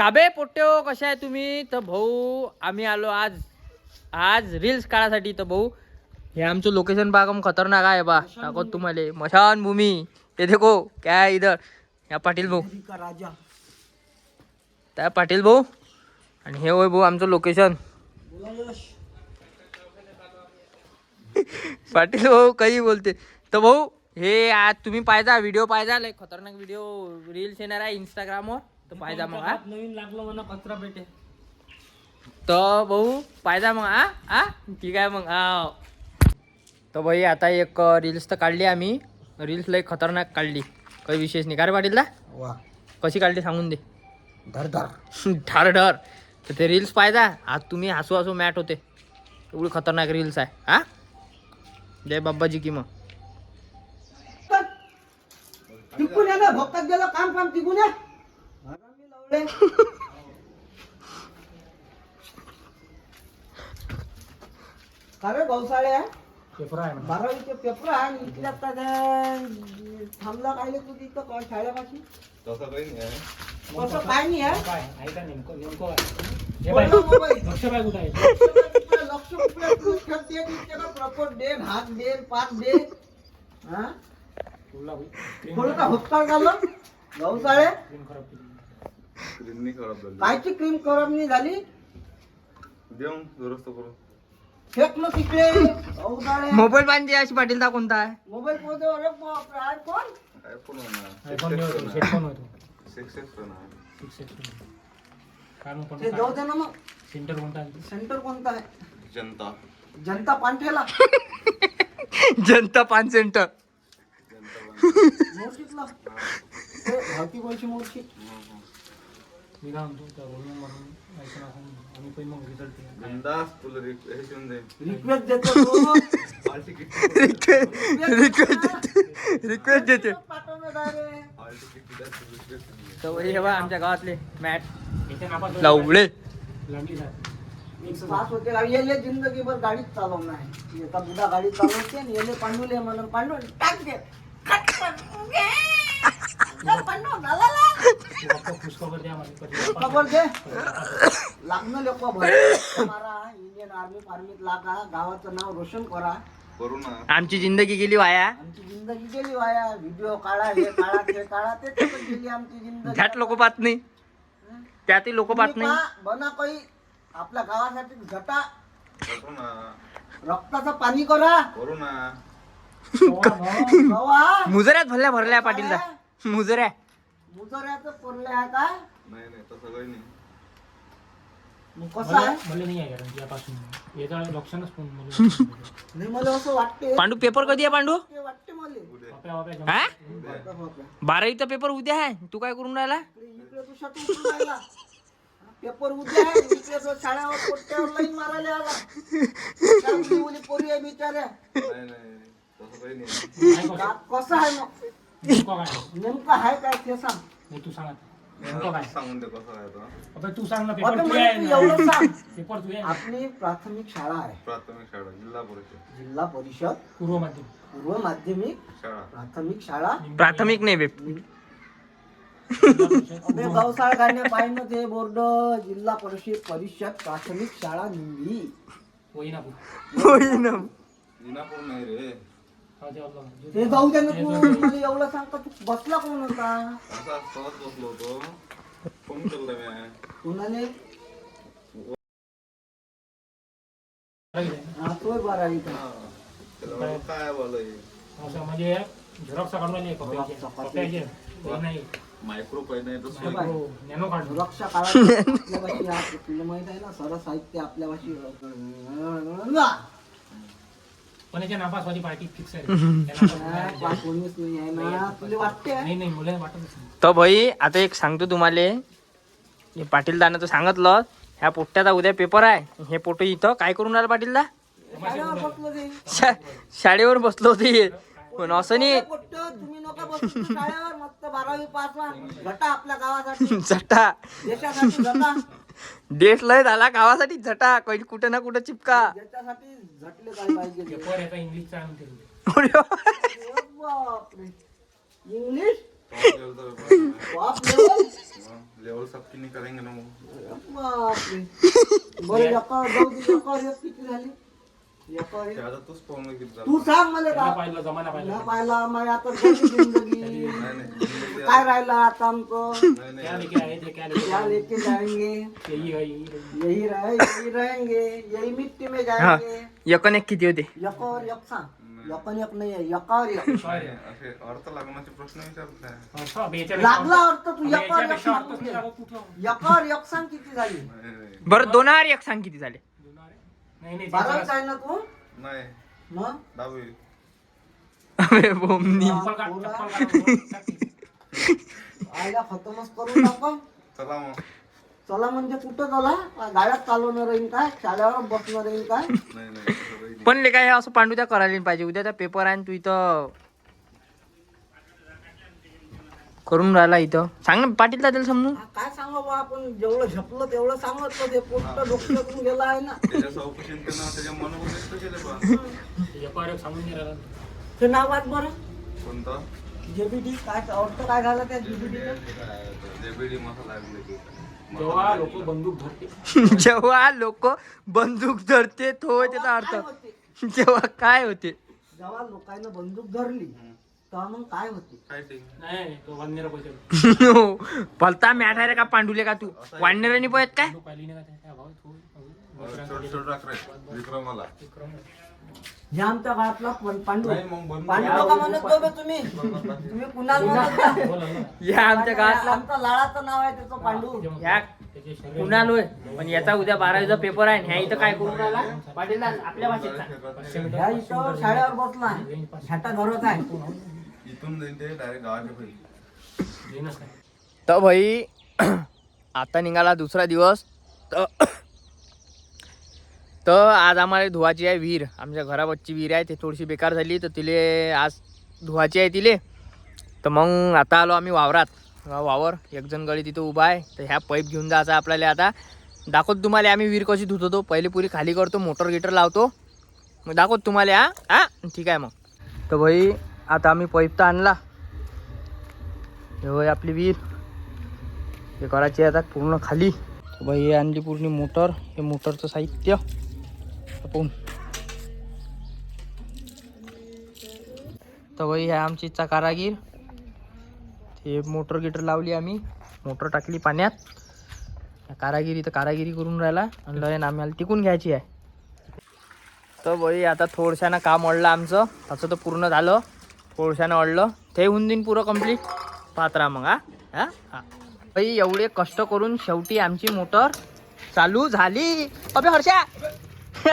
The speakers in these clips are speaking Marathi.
काबे पोट्यो कशा आहे तुम्ही? तर भाऊ आम्ही आलो आज. आज रील्स काढासाठी तर भाऊ हे आमचं लोकेशन बागम खतरनाक आहे बा. दाखवत तुम्हाला. मशान भूमी ते देखो काय इधर या पाटील भाऊ. त्या पाटील भाऊ. आणि हे होय भाऊ आमचं लोकेशन पाटील भाऊ काही बोलते. तर भाऊ हे आज तुम्ही पाहिजा व्हिडिओ पाहिजा लय खतरनाक व्हिडिओ रील्स येणार आहे इंस्टाग्रामवर तर पाहिजा मग हा. नवीन लागलं म्हणा कचरा पेटे. तर भाऊ पाहिजा मग हा हा. ठीक आहे मग हा. तर भाई आता एक रील्स तर काढली आम्ही. रील्स लय खतरनाक काढली. काही विशेष नाही. का रे वा. कशी काढली सांगून दे. धर धर ठार ठार तर ते रील्स पाहिजा आज तुम्ही हसू हसू मॅट होते. एवढी खतरनाक रील्स आहे हा. जय बाब्बाजी की मग. टिकून या ना भक्तात गेलं काम काम टिकून या. लावले. का रे गौसाळ्या बारावीचे पेपर आहे आणि इथल्या आता त्या थांबला काय तू तिथं काय शाळेपाशी. तसं काही नाही आहे. कसं काय नाही आहे. हे मोबाईल. कुठे आहे? लक्ष कुठे तू ठेवते तिथे का प्रपोट दे भात दे पाच दे. हा? बोलला बाई. क्रीम थोडं का होता झालं गौसाळे क्रीम खराब केली स्क्रीननी खराब झाली. कायची क्रीम खराब नाही झाली? देऊन दुरुस्त करून. तिकडे. मोबाईल पाहिजे अशी पाटीलचा कोणता? आहे मोबाईल पोहोचव अरे आयफोन? आयफोन आयफोन नाही होतो हेडफोन होतो ते जाऊ दे ना मग. सेंटर कोणता आहे? सेंटर कोणता आहे? जनता. जनता पांठेला जनता पान सेंटर मोर्शीतला. ते मोर्शी. मी काय म्हणतो त्या ऐकून आम्ही पण मग रिझल्ट बिंदास तुला हे रिक्वेस्ट देतो तो. हॉल तिकीट रिक्वेस्ट रिक्वेस्ट देते. पाठवलं direct. हॉल तिकीट रिक्वेस्ट तर हे बघा आमच्या गावातले मॅट नापास होते का येले जिंदगीभर गाडीच चालवणार आहे एका बुधा गाडी चालवते आणि येले पांडुले म्हणून पांडू टाक खबर दे लागणं लोक भर मारा इंडियन आर्मी फार्मीत लागा गावाचं नाव रोशन करा करू ना आमची जिंदगी गेली वाया. आमची जिंदगी गेली वाया व्हिडिओ काढा हे काढा ते काढा ते गेली आमची जिंदगी झ्याट लोक पाहत नाही. त्यातही लोक पाहत नाही. बना काही आपल्या गावासाठी झटा करू ना रक्ताचं पाणी करा. करू ना. मुजऱ्यात भरल्या भरल्या पाटीलचा मुजऱ्या. मुजऱ्याचं पडलं आहे का? नाही नाही तसं काही नाही. मग कसं आहे? मला नाही आहे गॅरंटी यापासून. याचा लक्षणच पण मला नाही मला असं वाटते. पांडू पेपर कधी आहे पांडू? ते वाटते मला. उद्या. वाप्या वाप्या जमा- हा? बापरे, बापरे. बारावीचा पेपर उद्या आहे. तू काय करून राहिला? इकडे इकडे तू शटून उभा राहिला. पेपर उद्या आहे. इकडे तो शाळेवर पोट्यावर लाईन मारायला आला. त्या मुली मुली पोरी आहे बिचाऱ्या. नाही नाही तसं काही नाही. नाही का- कसं? कसं आहे मग? नेमकं काय नेमकं आहे काय ते सांग. तू सांग आता. नेमकं काय? सांगून दे कसं आहे तो अबे तू सांग ना आता पेपर तुझे मला आहे तू ना. एवढं सांग. पेपर तुझे आहे ना. आपली प्राथमिक शाळा आहे. प्राथमिक शाळा जिल्हा परिषद. जिल्हा परिषद पूर्व माध्यम पूर्व माध्यमिक शाळा. प्राथमिक शाळा. प्राथमिक नाही बेप जिल्हा परिषद, अबे गवसाळ गाणे पाहिजे ते बोर्ड. जिल्हा परिषद परिषद प्राथमिक शाळा निंबी वैनापूर दिनापूर नाही रे. हा, ते जाऊ दे ना तू मला एवढं सांगता तू बसला कोण होता? असा सहज बसलो होतो. फोन केला मी. कुणाने. हा तोय म्हणलं, काय बोलय? असं म्हणजे झेरॉक्स काढून कपड्याचे कपड्याचे नाही. मायक्रो काळात तुला माहीत आहे ना सर्व साहित्य आपल्यापाशी. पण याच्या नापासवाली पार्टी फिक्स आहे. हा, नाही नाही मुलं. तर भाई आता एक सांगतो तुम्हाला. हे पाटील दानं तर सांगितलं. ह्या पोट्ट्याचा उद्या पेपर आहे. हे पोटो इथं काय करून राहिला पाटीलदा? शाळेवर बसलो ते. शा- शाळेवर बसलो होते पण असं नाही. पोट्ट, तुम्ही नका बसू शाळेवर. मस्त बारावी पास व्हा. घटा आपल्या गावासाठी. झटा देशासाठी डेट लय झाला गावासाठी झटा काही कुठं ना कुठं चिपका ज्याच्यासाठी झटले काय पाहिजे ते. पेपर याचा इंग्लिशचा आणून ठेवले अरे बापरे. इंग्लिश लेवल बाप लेवल लेवल सबकी नहीं करेंगे ना वो बापरे. बरं एका जाऊ दे एकावर एक किती झाली एकावर एक. ते आता तूच. सांग मला का पाहिलं जमाना पाहिलं. ना पाहिला मग आता कशी जिंदगी. नाही नाही. जिंदगी काय राहिलं आता आमचं? नाही क्या नाही लेके आए थे क्या लेके क्या आए लेके जाएंगे? थे? यही है यही है। यही रहे यही रहेंगे यही मिट्टी में जाएंगे। एक किती होते यकावर एक सांग यकन एक नाही आहे यकावर एक नाही, असे अर्थ लागण्याचे प्रश्न अच्छा, लागला अर्थ तू अब यकावर एक सांग अर्थ कुठे? लागत कुठं? यकावर एक सांग किती झाली? नाही नाही. बरं दोन हजार एक सांग किती झाले? नाही नाही बारावीच सिंपल आहे ना तू? नाही. मग? दहावी. अबे बोमनी. काढ, चप्पल काढ. आईला खतमच करून टाका चला मग. चला म्हणजे कुठं चला? गाड्यात चालवणार राहील काय? शाळेवर बसणार राहील काय? नाही नाही तसं काही नाही. पण ले काय हे असं पांडू त्या करायला नाही पाहिजे. उद्याचा पेपर आहे आणि तू इथं करून राहिला इथं. सांग ना पाटील दादाला समजून. काय सांगा बा आपण जेवढं झपलं तेवढं सांगत ते पोस्ट डोक्यातून गेला आहे ना. ते नाव बरं. कोणतं? जेबीडी काय अर्थ काय झाला त्या जेबीडी. जेव्हा लोक बंदूक धरते. जेव्हा लोक बंदूक धरते तो त्याचा अर्थ. जेव्हा काय होते? जेव्हा लोकांना बंदूक धरली तेव्हा मग काय होते? काय ते? नाही तो वन्य पैसे पलता मॅट आहे का पांडुले का तू? वाढणाऱ्याने पळत काय? रे विक्रमाला. हे आमच्या घरातला पण पांडू. नाही मग बनवून पांडू नका म्हणत जाऊ बे तुम्ही? तुम्ही कुणाला म्हणत जा. बोला ना. या आमच्या गावातला आमचं लाडाचं नाव आहे त्याचं पांडू. या. कुणाल होय? पण याचा उद्या बारावीचा पेपर आहे ह्या इथं काय करून राहिला? पाटील आपल्या भाषेत सांग. ह्या इथं शाळेवर बसला. ह्याचा घरच आहे. इथून ते डायरेक्ट गावाच्या तर भाई आता निघाला दुसरा दिवस. तर तर आज आम्हाला धुवाची आहे विहीर. आमच्या घरावरची विहीर आहे ते थोडीशी बेकार झाली तर तिले आज धुवाची आहे तिले. तर मग आता आलो आम्ही वावरात. वावर एक जण गळी तिथं उभा आहे. तर ह्या पाईप घेऊन जायचा आपल्याला आता. दाखवत तुम्हाला आम्ही विहीर कशी धुत होतो पहिले पुरी खाली करतो मोटर गिटर लावतो. मग दाखवत तुम्हाला हा? हा? ठीक आहे मग. तर भाई आता आम्ही पाईप तर आणला. हे होय आपली विहीर. हे करायची आता पूर्ण खाली. तर बाई हे आणली पूर्ण मोटर. हे मोटरचं साहित्य. आपण. तर बाई हे आमची इच्छा कारागीर हे मोटर गिटर लावली आम्ही. मोटर टाकली पाण्यात. कारागिरी तर कारागिरी करून राहिला. आणि लयन आम्हाला टिकून घ्यायची आहे. तर बाई आता थोडशानं काम अडलं आमचं. त्याचं तर पूर्ण झालं. थोडशानं अडलं ते होऊन देईन पुरं कंप्लीट पाहत राहा मग हा. हा? हा. बाई एवढे कष्ट करून शेवटी आमची मोटर चालू झाली. अबे हर्षा!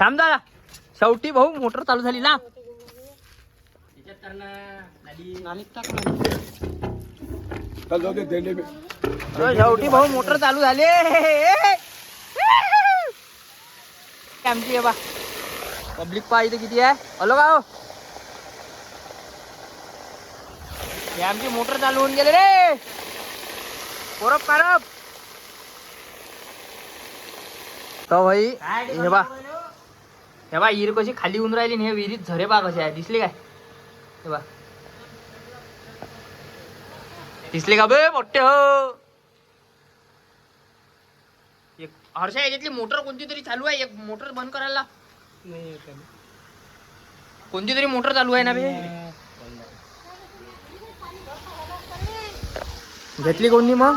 थांब दादा शेवटी भाऊ मोटर चालू झाली ना. शेवटी भाऊ मोटर चालू झाली. आमची बा. पब्लिक पा इथे किती आहे? हॅलो का हे आमची मोटर चालू होऊन गेले रे. परब परब तो भाई हे बा. हे बा हिर कशी खाली होऊन राहिली आणि हे विहिरीत झरे बा कसे आहे दिसले काय? हे बा. दिसले का बे? मोठे हो. एक हर्षा याच्यातली मोटर कोणती तरी चालू आहे? एक मोटर बंद करायला. कोणती तरी मोटर चालू आहे ना बे? घेतली कोणती मग.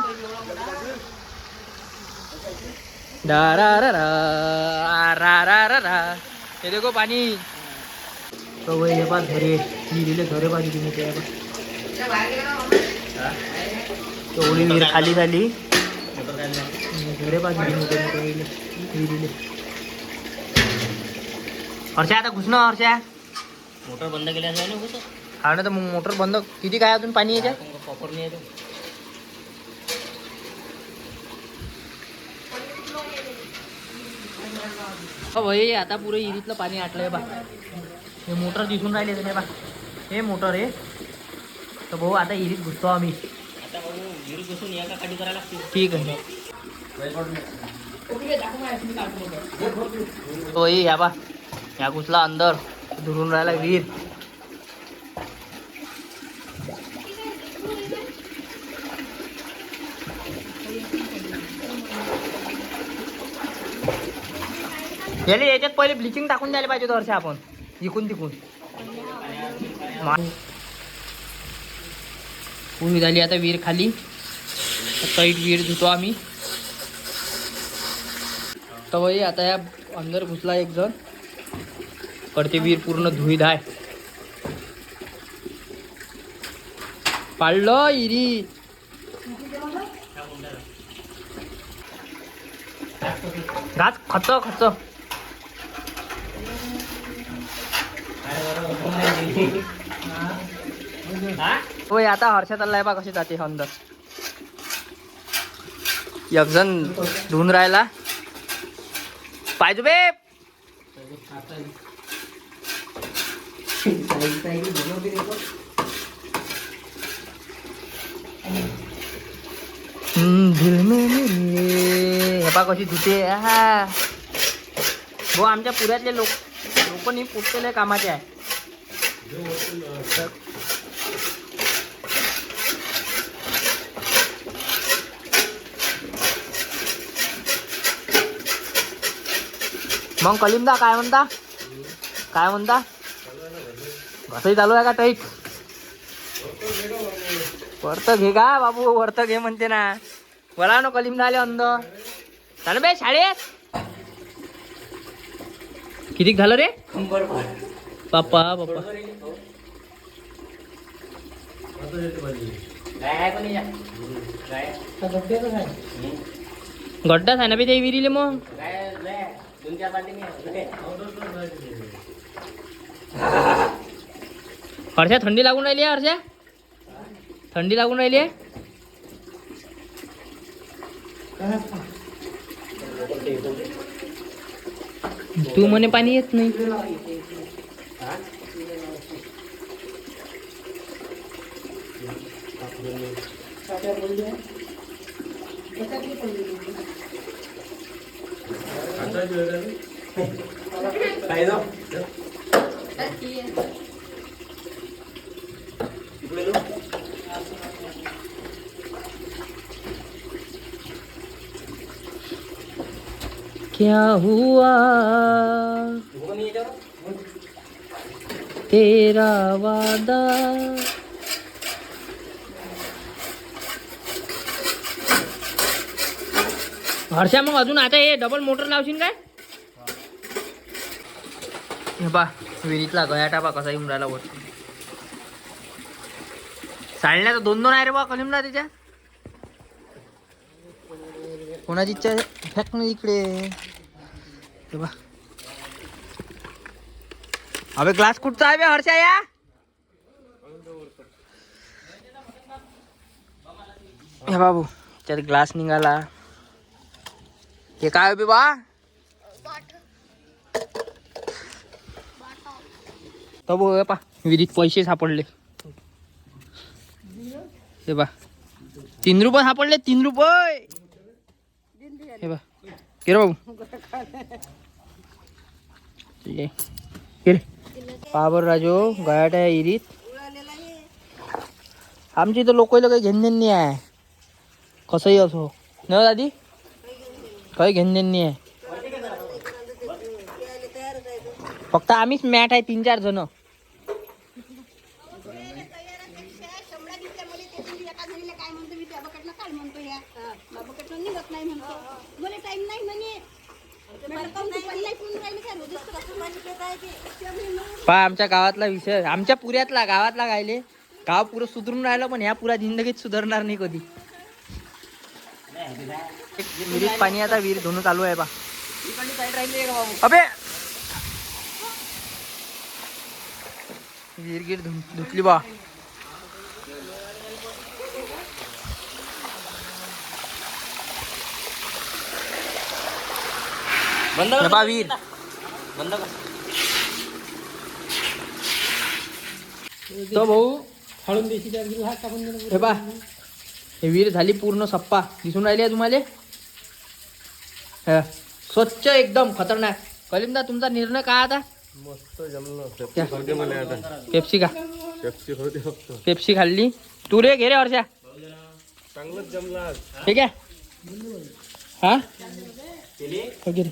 हे देखो पाणी. तो वय हे विहिरीले पाणी तुम्ही ते. एवढी विहीर खाली झाली. पाणी विहिरीले हर्षा आता घुसणं हर्षा. मोटर बंद केल्याशिवाय नाही होत हा ना तर मग मोटर बंद. किती काय अजून पाणी याच्यात? नाही येतो. हो भाई आता पुरे इरीतलं पाणी आटलंय बा. हे मोटर दिसून राहिले हे बा. हे मोटर आहे. तर भाऊ आता इरीत घुसतो आम्ही. आता भाऊ विहीर घुसून एका काठी करायला लागते ठीक आहे. तो भाई या बा. या घुसला अंदर धुरून राहिला वीर. याला याच्यात पहिले ब्लिचिंग टाकून द्यायला पाहिजे वर्ष आपण. इकून तिकून. पूर्ण झाली आता वीर खाली. कैट वीर धुतो आम्ही. तर आता या अंदर घुसला एक जण. कडते वीर पूर्ण धुईत आहे पाळलं इरी. घात खच खच होय आता हर्षा चाललाय बा कशी जाते अंदर एक जण धुवून राहिला. पाहिजे बे हेपा कशी धुते हा हो आमच्या पुऱ्यातले लोक लोक नाही पुटलेले कामाचे आहे मग कलिमदा काय म्हणता काय म्हणता कसंही चालू आहे का टाईट वरत घे का बाबू वरत घे म्हणते ना. बोला ना कलिम आले अंध. चालू बे शाळेत. किती झालं रे? बाप्पा पापा गड्डाच आहे ना बे ते विहिरीले मग. हर्षा थंडी लागून राहिली आहे हर्षा? थंडी लागून राहिली आहे? तू म्हणे पाणी येत नाही. क्या हुआ। तेरा वादा। हर्षा मग अजून आता हे डबल मोटर लावशील काय? हे पा विहिरीतला गया टापा कसा येऊन राहिला वर साडल्या तर दोन दोन आहे रे बा कलिमला त्याच्या कोणाची इच्छा फेक इकडे. अबे ग्लास कुठचा आहे हर्षा या? हे बाबू त्यात ग्लास निघाला. हे काय बे बा? तो हे पा विहिरीत पैसे सापडले. हे बा. तीन रुपये सापडले तीन रुपये. हे बा. के रे बाबू? ठीक आहे. के पाबर राजो गयाट आहे इरीत. आमच्या इथं लोकांना काही घेणं नाही आहे. कसंही असो. न दादी? काही घेणदेण नाही आहे. फक्त आम्हीच मॅट आहे तीन चार जण. पा आमच्या गावातला विषय आमच्या पुऱ्यातला गावातला गायले. गाव पुरं सुधरून राहिलं पण ह्या पुऱ्या जिंदगीत सुधारणार नाही कधी. विहिरीत पाणी आता विहीर धुणं चालू आहे बा अबे! विहीर गिर धुतली बा बंद पहा विहीर बंद कर. तो भाऊ हळून देशी चार किलो हात टाकून हे पा हे विहीर झाली पूर्ण सप्पा. दिसून राहिली आहे तुम्हाला? हे, स्वच्छ एकदम खतरनाक. कलिमदा तुमचा निर्णय काय आता? मस्त जमलं. क्या? होते मला आता. पेप्सी का पेप्सी होते फक्त. पेप्सी खाल्ली. तू रे घे रे वर्षा. चांगलंच जमलं ठीक आहे? हा? रे.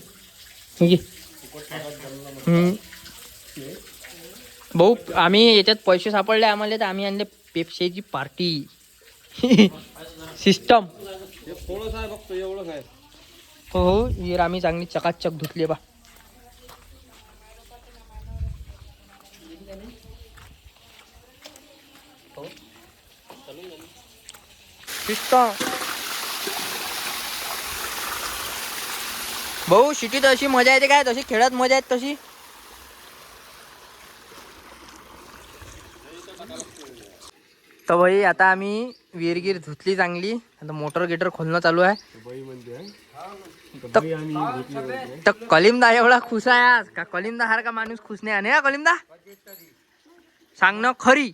भाऊ आम्ही याच्यात पैसे सापडले आम्हाला तर आम्ही आणले पेप्सीची पार्टी. सिस्टम. हो हो आम्ही चांगली चकाचक धुतली बा. सिस्टम. भाऊ शिटीत अशी मजा येते काय? तशी खेळत मजा येत तशी? तर भाई आता आम्ही विहीरगीर धुतली चांगली. आता मोटर गिटर खोलणं चालू आहे. तर कलिमदा एवढा खुश आहे आज. का कलिमदा हार का माणूस खुश नाही? आहे ना कलिमदा सांग ना खरी.